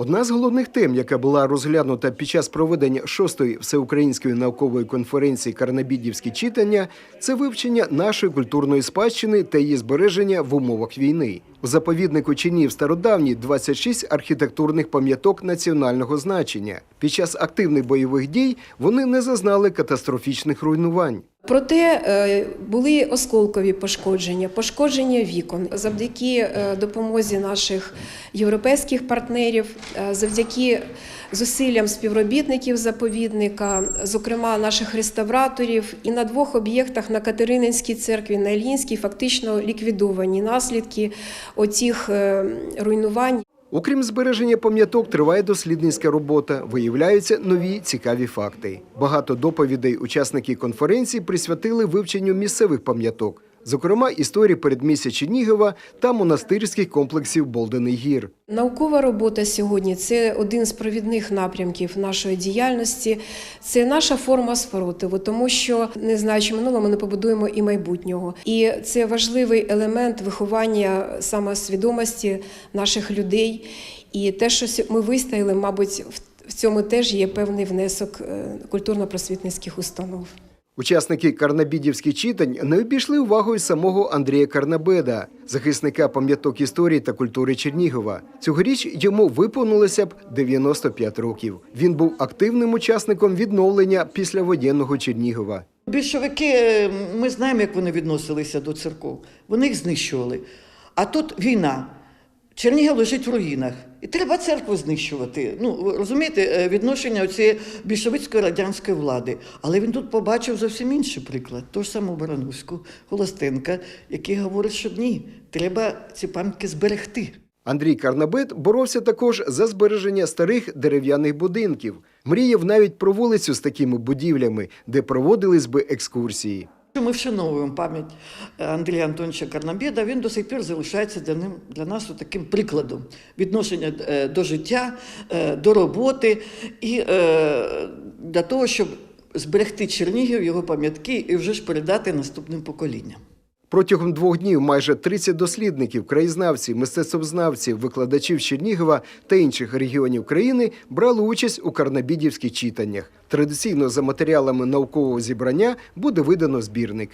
Одна з головних тем, яка була розглянута під час проведення шостої всеукраїнської наукової конференції Карнабідівські читання, це вивчення нашої культурної спадщини та її збереження в умовах війни. У заповіднику чинів стародавній 26 архітектурних пам'яток національного значення. Під час активних бойових дій вони не зазнали катастрофічних руйнувань. Проте е, були осколкові пошкодження, пошкодження вікон. Завдяки е, допомозі наших європейських партнерів, е, завдяки зусиллям співробітників заповідника, зокрема наших реставраторів, і на двох об'єктах на Катерининській церкві, на Ільїнській, фактично ліквідовані наслідки оцих е, руйнувань. Окрім збереження пам'яток, триває дослідницька робота. Виявляються нові цікаві факти. Багато доповідей учасники конференції присвятили вивченню місцевих пам'яток, зокрема історії передмістя Чернігова та монастирських комплексів Болдений гір. Наукова робота сьогодні це один з провідних напрямків нашої діяльності. Це наша форма спротиву, тому що не знаючи минулого, ми не побудуємо і майбутнього. І це важливий елемент виховання самосвідомості наших людей. І те, що ми вистояли, мабуть, в- в цьому теж є певний внесок е, культурно-просвітницьких установ. Учасники карнабідівських читань не обійшли увагою самого Андрія Карнабеда, захисника пам'яток історії та культури Чернігова. Цьогоріч йому виповнилося б 95 років. Він був активним учасником відновлення післявоєнного Чернігова. Більшовики, е, ми знаємо, як вони відносилися до церков. Вони їх знищували. А тут війна. Чернігів лежить в руїнах. І треба церкву знищувати. Ну, розумієте, е, відношення цієї більшовицької радянської влади. Але він тут побачив зовсім інший приклад. Ту ж саму Барановську, Холостенка, який говорить, що ні, треба ці пам'ятки зберегти. Андрій Карнабет боровся також за збереження старих дерев'яних будинків. Мріяв навіть про вулицю з такими будівлями, де проводились би екскурсії. Ми вшановуємо пам'ять е, Андрія Антоновича Карнабєда. Він до сих пір залишається для, ним, для нас таким прикладом відношення е, до життя, е, до роботи і для того, щоб зберегти Чернігів, його пам'ятки і вже ж передати наступним поколінням. Протягом двох днів майже 30 дослідників, краєзнавців, мистецтвознавців, викладачів Чернігова та інших регіонів країни брали участь у карнабідівських читаннях. Традиційно за матеріалами наукового зібрання буде видано збірник.